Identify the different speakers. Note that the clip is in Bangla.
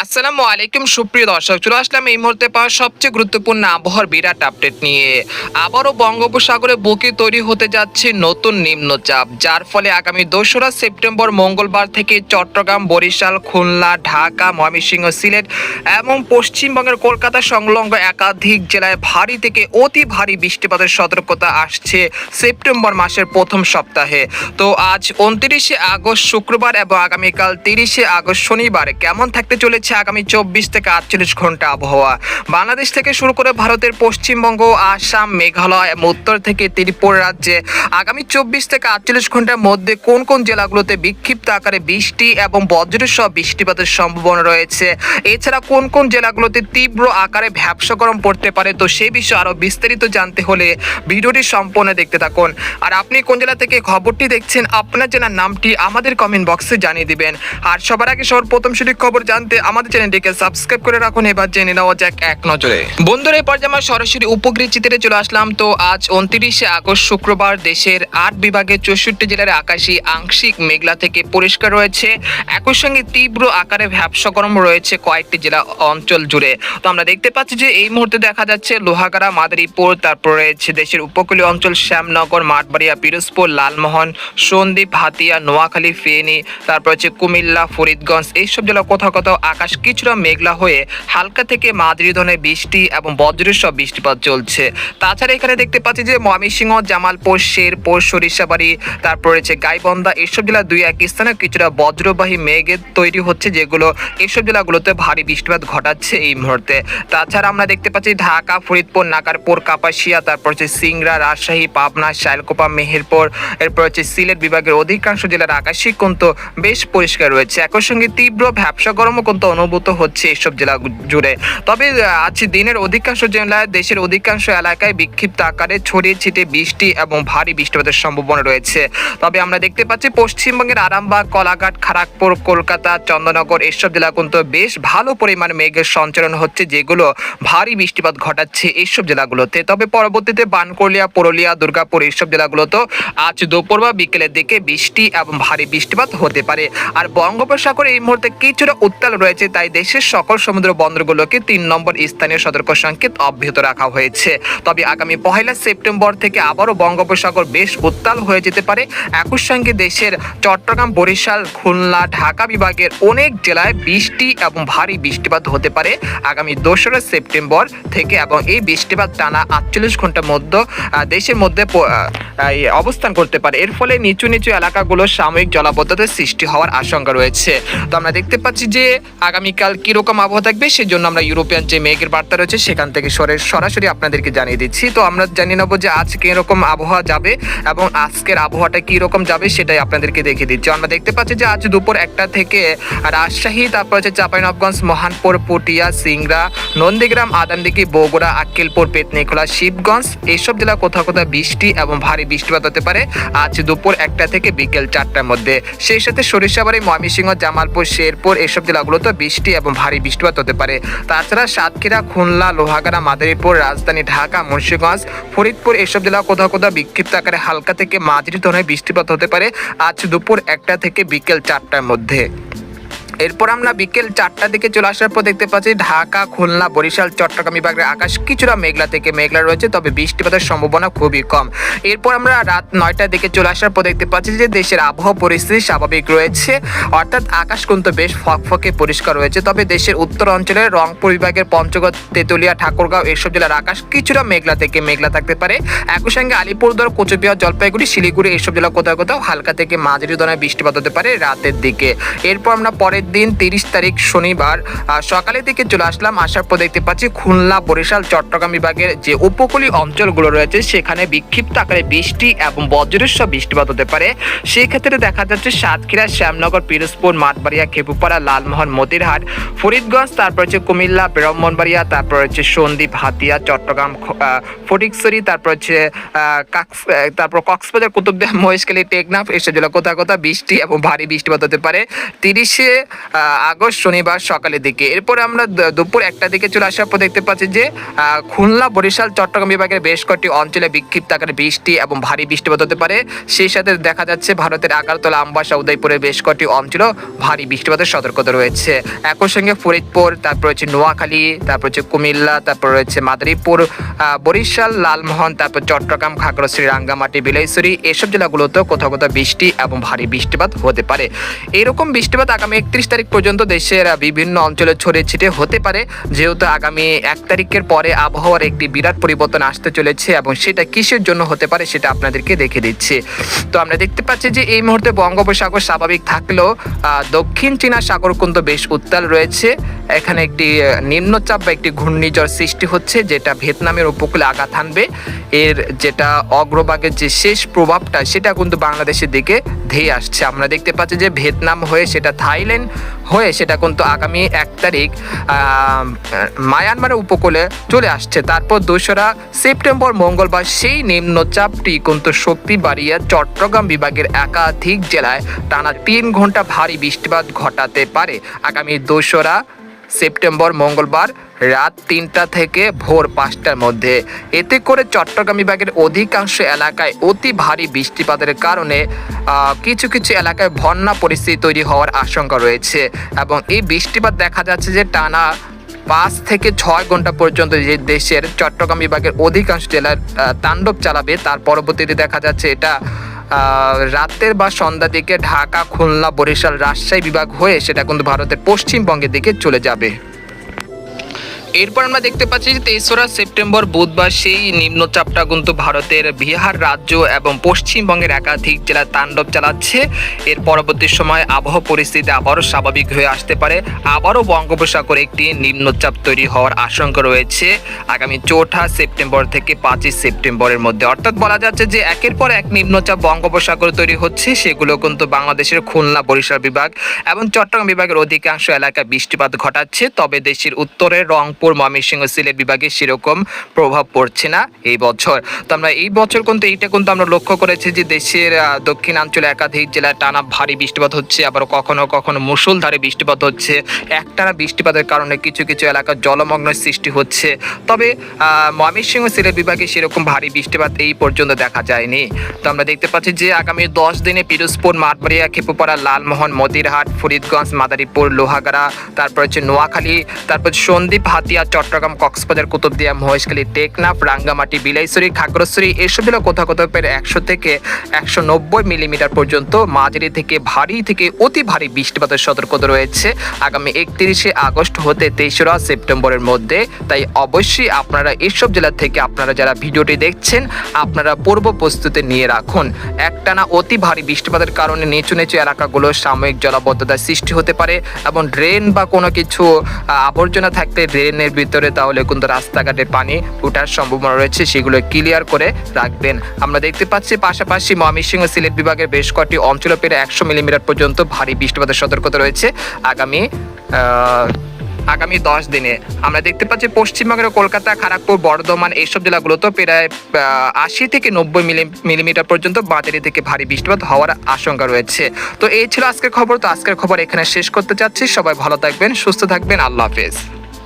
Speaker 1: আসসালামু আলাইকুম, সুপ্রিয় দর্শক, চলে আসলাম এই মুহূর্তে পাওয়া সবচেয়ে গুরুত্বপূর্ণ আবহাওয়ার বিরাট আপডেট নিয়ে। আবারও বঙ্গোপসাগরে বুকে তৈরি হতে যাচ্ছে নতুন নিম্নচাপ, যার ফলে আগামী দোসরা সেপ্টেম্বর, মঙ্গলবার থেকে চট্টগ্রাম, বরিশাল, খুলনা, ঢাকা, ময়মনসিংহ, সিলেট এবং পশ্চিমবঙ্গের কলকাতা সংলগ্ন একাধিক জেলায় ভারী থেকে অতি ভারী বৃষ্টিপাতের সতর্কতা আসছে সেপ্টেম্বর মাসের প্রথম সপ্তাহে। তো আজ উনত্রিশে আগস্ট শুক্রবার এবং আগামীকাল তিরিশে আগস্ট শনিবার কেমন থাকতে চলেছে আগামী চব্বিশ থেকে আটচল্লিশ ঘণ্টা আবহাওয়া। বাংলাদেশ থেকে শুরু করে ভারতের পশ্চিমবঙ্গ, আসাম, মেঘালয় এবং উত্তর থেকে ত্রিপুরা রাজ্যে আগামী চব্বিশ থেকে আটচল্লিশ ঘণ্টার মধ্যে কোন কোন জেলাগুলোতে বিক্ষিপ্ত আকারে বৃষ্টি এবং বজ্রের সহ বৃষ্টিপাতের সম্ভাবনা রয়েছে? এছাড়া কোন কোন জেলাগুলোতে তীব্র আকারে ভ্যাবসা গরম পড়তে পারে? তো সেই বিষয়ে আরও বিস্তারিত জানতে হলে ভিডিওটি সম্পূর্ণ দেখতে থাকুন। আর আপনি কোন জেলা থেকে খবরটি দেখছেন, আপনার জেলার নামটি আমাদের কমেন্ট বক্সে জানিয়ে দিবেন। আর সবার আগে সবার প্রথম সঠিক খবর জানতে আমাদের চ্যানেলটিকে সাবস্ক্রাইব করে রাখুন। এবার জেনে নেওয়া যাক এক নজরে। বন্ধুরা এই পর্যায়ে আমরা সরাসরি উপগ্রহ চিত্রে চলে আসলাম, তো আজ উনত্রিশে আগস্ট শুক্রবার দেশের আট বিভাগের চৌষট্টি জেলার আকাশী, আংশিক মেঘলা থেকে পরিষ্কার রয়েছে। একই সঙ্গে তীব্র আকারে ভ্যাবসা গরম রয়েছে কয়েকটি জেলা অঞ্চল জুড়ে। তো আমরা দেখতে পাচ্ছি যে এই মুহূর্তে দেখা যাচ্ছে লোহাগাড়া, মাদারীপুর, তারপর রয়েছে দেশের উপকূলীয় অঞ্চল শ্যামনগর, মাঠবাড়িয়া, পিরোজপুর, লালমোহন, সন্দ্বীপ, হাতিয়া, নোয়াখালী, ফেনী, তারপর হচ্ছে কুমিল্লা, ফরিদগঞ্জ, এইসব জেলা কোথাও কোথাও আকাশ কিছুটা মেঘলা হয়ে হালকা থেকে মাঝারি ধরনের বৃষ্টি এবং বজ্রের সব বৃষ্টিপাত চলছে। তাছাড়া এখানে দেখতে পাচ্ছি যে ময়মনসিংহ, জামালপুর, শেরপুর, সরিষাবাড়ি, তারপর রয়েছে গাইবন্ধা, এসব জেলা দুই এক স্থানে কিছুটা বজ্রবাহী মেঘের তৈরি হচ্ছে যেগুলো এসব জেলাগুলোতে ভারী বৃষ্টিপাত ঘটাচ্ছে এই মুহূর্তে। তাছাড়া আমরা দেখতে পাচ্ছি ঢাকা, ফরিদপুর নাকারপুর কাপাসিয়া, তারপর হচ্ছে সিংড়া, রাজশাহী, পাবনা শাইলকোপা মেহেরপুর, এরপর হচ্ছে সিলেট বিভাগের অধিকাংশ জেলার আকাশিক কিন্তু বেশ পরিষ্কার রয়েছে। একই সঙ্গে তীব্র ভ্যাবসা গরমও কিন্তু অনুভূত হচ্ছে এইসব জেলা জুড়ে। তবে আজ দিনের অধিকাংশ জেলায় দেশের অধিকাংশ এলাকায় বিক্ষিপ্ত আকারে ছড়িয়ে ছিটে বৃষ্টি এবং ভারী বৃষ্টিপাতের সম্ভাবনা রয়েছে। তবে আমরা দেখতে পাচ্ছি পশ্চিমবঙ্গের আরামবাগ, কলাঘাট খড়গপুর কলকাতা চন্দ্রনগর এসব জেলা কিন্তু বেশ ভালো পরিমাণ মেঘের সঞ্চালন হচ্ছে, যেগুলো ভারী বৃষ্টিপাত ঘটাচ্ছে এইসব জেলাগুলোতে। তবে পরবর্তীতে বানকলিয়া, পুরুলিয়া, দুর্গাপুর এইসব জেলাগুলোতেও আজ দুপুর বা বিকেলের দিকে বৃষ্টি এবং ভারী বৃষ্টিপাত হতে পারে। আর বঙ্গোপসাগরে এই মুহূর্তে কিছুটা উত্তাল রয়েছে তাই দেশের সকল সমুদ্র বন্দরগুলোকে তিন নম্বর স্থানীয় সতর্ক সংকেত অব্যাহত রাখা হয়েছে। তবে আগামী পহেলা সেপ্টেম্বর থেকে আবারও বঙ্গোপসাগর বেশ উত্তাল হয়ে যেতে পারে। একই সঙ্গে দেশের চট্টগ্রাম, বরিশাল, খুলনা, ঢাকা বিভাগের অনেক জেলায় বৃষ্টি এবং ভারী বৃষ্টিপাত হতে পারে আগামী দোসরা সেপ্টেম্বর থেকে এবং এই বৃষ্টিপাত টানা আটচল্লিশ ঘণ্টার মধ্যে দেশের মধ্যে অবস্থান করতে পারে। এর ফলে নিচু নিচু এলাকাগুলো সাময়িক জলাবদ্ধতার সৃষ্টি হওয়ার আশঙ্কা রয়েছে। তো আমরা দেখতে পাচ্ছি যে আগামীকাল কীরকম আবহাওয়া থাকবে সেই জন্য আমরা ইউরোপিয়ান যে মেঘের বার্তা রয়েছে সেখান থেকে সরে সরাসরি আপনাদেরকে জানিয়ে দিচ্ছি। তো আমরা জানিয়ে নেব যে আজ কীরকম আবহাওয়া যাবে এবং আজকের আবহাওয়াটা কি রকম যাবে সেটাই আপনাদেরকে দেখিয়ে দিচ্ছি। আমরা দেখতে পাচ্ছি যে আজ দুপুর একটা থেকে রাজশাহী, তারপর হচ্ছে চাঁপাইনবগঞ্জ মহানপুর, পুটিয়া, সিংড়া, নন্দীগ্রাম আদানদিঘি বগুড়া, আক্কেলপুর, পেতনিখোলা, শিবগঞ্জ এইসব জেলা কোথাও কোথাও বৃষ্টি এবং ভারী বৃষ্টিপাত হতে পারে আজ দুপুর একটা থেকে বিকেল চারটার মধ্যে। সেই সাথে সরিষাবাড়ি, ময়মনসিংহ, জামালপুর, শেরপুর এইসব জেলাগুলোতে বৃষ্টি এবং ভারী বৃষ্টিপাত হতে পারে। তাছাড়া সাতক্ষীরা, খুলনা, লোহাগাড়া, মাদারীপুর, রাজধানী ঢাকা, মুন্সিগঞ্জ, ফরিদপুর এসব জেলা কোথাও কোথাও বিক্ষিপ্ত আকারে হালকা থেকে মাঝারি ধরনের বৃষ্টিপাত হতে পারে। আজ দুপুর একটা থেকে বিকেল চারটার মধ্যে। এরপর আমরা বিকেল চারটার দিকে চলে আসার পর দেখতে পাচ্ছি ঢাকা, খুলনা, বরিশাল, চট্টগ্রাম বিভাগের আকাশ কিছুটা মেঘলা থেকে মেঘলা রয়েছে, তবে বৃষ্টিপাতের সম্ভাবনা খুবই কম। এরপর আমরা রাত নয়টার দিকে চলে আসার পর দেখতে পাচ্ছি যে দেশের আবহাওয়া পরিস্থিতি স্বাভাবিক রয়েছে, অর্থাৎ আকাশ কিন্তু বেশ ফকফকে পরিষ্কার রয়েছে, তবে দেশের উত্তর অঞ্চলের রংপুর বিভাগের পঞ্চগড়, তেতুলিয়া, ঠাকুরগাঁও এসব জেলার আকাশ কিছুটা মেঘলা থেকে মেঘলা থাকতে পারে। একই সঙ্গে আলিপুরদুয়ার, কোচবিহার, জলপাইগুড়ি, শিলিগুড়ি এইসব জেলা কোথাও কোথাও হালকা থেকে মাঝারি ধরনের বৃষ্টিপাত হতে পারে রাতের দিকে। এরপর আমরা পরের দিন তিরিশ তারিখ শনিবার। সকালের দিকে চলে আসলাম, আসার পর দেখতে পাচ্ছি খুলনা, বরিশাল, চট্টগ্রাম বিভাগের যে উপকূলীয় অঞ্চলগুলো রয়েছে, সেখানে বিক্ষিপ্ত আকারে বৃষ্টি এবং বজ্রের বৃষ্টিপাত হতে পারে। সেই ক্ষেত্রে দেখা যাচ্ছে সাতক্ষীরা, শ্যামনগর, পিরোজপুর, মাঠবাড়িয়া, খেপুপাড়া, লালমোহন, মতিরহাট, ফরিদগঞ্জ, তারপর হচ্ছে কুমিল্লা, ব্রাহ্মণবাড়িয়া, তারপর হচ্ছে সন্দ্বীপ, হাতিয়া, চট্টগ্রাম ফটিকছড়ি, তারপর হচ্ছে তারপর কক্সবাজার কুতুবদিয়া মহেশখালী, টেকনাফ এসব জেলা কোথাও কোথাও বৃষ্টি এবং ভারী বৃষ্টিপাত হতে পারে। তিরিশে আগস্ট, শনিবার সকালের দিকে। এরপরে আমরা দুপুর একটা দিকে চলে আসার পর দেখতে পাচ্ছি যে খুলনা, বরিশাল, চট্টগ্রাম বিভাগের বেশ কয়েকটি অঞ্চলে বিক্ষিপ্ত আকারে বৃষ্টি এবং ভারী বৃষ্টিপাত হতে পারে। সেই সাথে দেখা যাচ্ছে ভারতের আগারতলা, আমবাসা, উদয়পুরের বেশ কয়েকটি অঞ্চলে ভারী বৃষ্টিপাতের সতর্কতা রয়েছে। একই সঙ্গে ফরিদপুর, তারপর হচ্ছে নোয়াখালী, তারপর হচ্ছে কুমিল্লা, তারপর রয়েছে মাদারীপুর বরিশাল, লালমোহন, তারপর চট্টগ্রাম, খাগড়াছড়ি, রাঙ্গামাটি, বিলাইছড়ি এসব জেলাগুলোতেও কোথাও কোথাও বৃষ্টি এবং ভারী বৃষ্টিপাত হতে পারে। এরকম বৃষ্টিপাত আগামী একত্রিশ তারিখ পর্যন্ত দেশের বিভিন্ন অঞ্চলে ছড়িয়ে ছিটে হতে পারে। যেহেতু আগামী এক তারিখের পরে আবহাওয়ার একটি বিরাট পরিবর্তন আসতে চলেছে এবং সেটা কিসের জন্য হতে পারে সেটা আপনাদেরকে দেখে দিচ্ছি। তো আমরা দেখতে পাচ্ছি যে এই মুহূর্তে বঙ্গোপসাগর স্বাভাবিক থাকলেও দক্ষিণ চীনা সাগর কিন্তু বেশ উত্তাল রয়েছে। এখানে একটি নিম্নচাপ বা একটি ঘূর্ণিঝড় সৃষ্টি হচ্ছে, যেটা ভিয়েতনামের উপকূলে আঘাত হানবে এর যেটা অগ্রভাগের যে শেষ প্রভাবটা, সেটা কিন্তু বাংলাদেশের দিকে ধেয়ে আসছে। আমরা দেখতে পাচ্ছি যে ভিয়েতনাম হয়ে সেটা থাইল্যান্ড হয়ে সেটা কিন্তু আগামী এক তারিখ মায়ানমারের উপকূলে চলে আসছে। তারপর দোসরা সেপ্টেম্বর, মঙ্গলবার সেই নিম্নচাপটি কিন্তু শক্তি বাড়িয়ে চট্টগ্রাম বিভাগের একাধিক জেলায় টানা তিন ঘণ্টা ভারী বৃষ্টিপাত ঘটাতে পারে। আগামী দোসরা সেপ্টেম্বর, মঙ্গলবার রাত তিনটা থেকে ভোর পাঁচটার মধ্যে। এতে করে চট্টগ্রাম বিভাগের অধিকাংশ এলাকায় অতি ভারী বৃষ্টিপাতের কারণে কিছু কিছু এলাকায় বন্যা পরিস্থিতি তৈরি হওয়ার আশঙ্কা রয়েছে এবং এই বৃষ্টিপাত দেখা যাচ্ছে যে টানা পাঁচ থেকে ছয় ঘণ্টা পর্যন্ত যে দেশের চট্টগ্রাম বিভাগের অধিকাংশ জেলার তাণ্ডব চালাবে। তার পরবর্তীতে দেখা যাচ্ছে এটা রাতের বা সন্ধ্যা দিকে ঢাকা, খুলনা, বরিশাল, রাজশাহী বিভাগ হয়ে সেটা কিন্তু ভারতের পশ্চিমবঙ্গের দিকে চলে যাবে। এরপর আমরা দেখতে পাচ্ছি যে তেসরা সেপ্টেম্বর বুধবার সেই নিম্নচাপটা কিন্তু ভারতের বিহার রাজ্য এবং পশ্চিমবঙ্গের একাধিক জেলায় তাণ্ডব চালাচ্ছে। এর পরবর্তী সময় আবহাওয়া পরিস্থিতি আবারও স্বাভাবিক হয়ে আসতে পারে। আবারও বঙ্গোপসাগরে একটি নিম্নচাপ তৈরি হওয়ার আশঙ্কা রয়েছে। আগামী চৌঠা সেপ্টেম্বর থেকে পাঁচই সেপ্টেম্বরের মধ্যে। অর্থাৎ বলা যাচ্ছে যে একের পর এক নিম্নচাপ বঙ্গোপসাগরে তৈরি হচ্ছে, সেগুলো কিন্তু বাংলাদেশের খুলনা বরিশাল বিভাগ এবং চট্টগ্রাম বিভাগের অধিকাংশ এলাকায় বৃষ্টিপাত ঘটাচ্ছে। তবে দেশের উত্তরে রংপুর ময়মনসিংহ সিলেট বিভাগে সেরকম প্রভাব পড়ছে না এই বছর। তো আমরা এই বছর কিন্তু এইটা কিন্তু আমরা লক্ষ্য করেছি যে দেশের দক্ষিণাঞ্চলে একাধিক জেলায় টানা ভারী বৃষ্টিপাত হচ্ছে, আবার কখনো কখনো মুষলধারে বৃষ্টিপাত হচ্ছে, একটানা বৃষ্টিপাতের কারণে কিছু কিছু এলাকা জলমগ্ন সৃষ্টি হচ্ছে। তবে ময়মনসিংহ সিলেট বিভাগে সেরকম ভারী বৃষ্টিপাত এই পর্যন্ত দেখা যায়নি। তো আমরা দেখতে পাচ্ছি যে আগামী দশ দিনে পিরোজপুর, মাঠবাড়িয়া, খেপুপাড়া, লালমোহন, মতিরহাট, ফরিদগঞ্জ, মাদারীপুর, লোহাগাড়া, তারপর হচ্ছে নোয়াখালী, তারপর সন্দীপ সন্দ্বীপ হাতিয়া চট্টগ্রাম, কক্সবাজার, কুতুবদিয়া, মহেশখালী, টেকনাফ, রাঙ্গামাটি, বিলাইছড়ি, খাগড়াছড়ি এসব জেলা কোথাও কোথাও প্রায় একশো থেকে একশো নব্বই মিলিমিটার পর্যন্ত মাঝারি থেকে ভারী থেকে অতি ভারী বৃষ্টিপাতের সতর্কতা রয়েছে। আগামী একত্রিশে আগস্ট হতে তেসরা সেপ্টেম্বরের মধ্যে। তাই অবশ্যই আপনারা এসব জেলা থেকে আপনারা যারা ভিডিওটি দেখছেন, আপনারা পূর্ব প্রস্তুতি নিয়ে রাখুন। একটানা অতি ভারী বৃষ্টিপাতের কারণে নিচু নিচু এলাকাগুলো সাময়িক জলাবদ্ধতার সৃষ্টি হতে পারে এবং ড্রেন বা কোনো কিছু আবর্জনা থাকতে থাকলে ড্রেনের ভিতরে তাহলে কিন্তু রাস্তাঘাটে পানি ওঠার সম্ভাবনা রয়েছে, সেগুলো ক্লিয়ার করে রাখবেন। আমরা দেখতে পাচ্ছি পাশাপাশি ময়মনসিংহ সিলেট বিভাগের বেশ কয়েকটি অঞ্চলে পেরে একশো মিলিমিটার পর্যন্ত ভারী বৃষ্টিপাতের সতর্কতা রয়েছে আগামী আগামী দশ দিনে। আমরা দেখতে পাচ্ছি পশ্চিমবঙ্গের কলকাতা খড়গপুর বর্ধমান এইসব জেলাগুলোতে প্রায় আশি থেকে নব্বই মিলি, মিলিমিটার পর্যন্ত বাজারি থেকে ভারী বৃষ্টিপাত হওয়ার আশঙ্কা রয়েছে। তো এই ছিল আজকের খবর। তো আজকের খবর এখানে শেষ করতে চাচ্ছি। সবাই ভালো থাকবেন, সুস্থ থাকবেন। আল্লাহ হাফেজ।